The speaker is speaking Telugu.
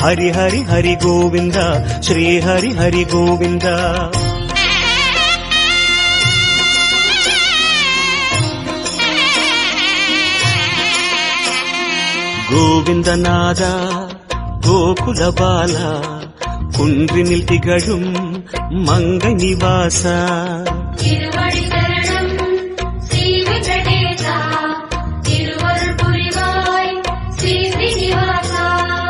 హరి హరి హరి గోవింద శ్రీ హరి హరి గోవింద. గోవిందనాద గోకుల బాల కుండ్రి குன்றி நில்திகழும் மங்கை நிவாசா சிவா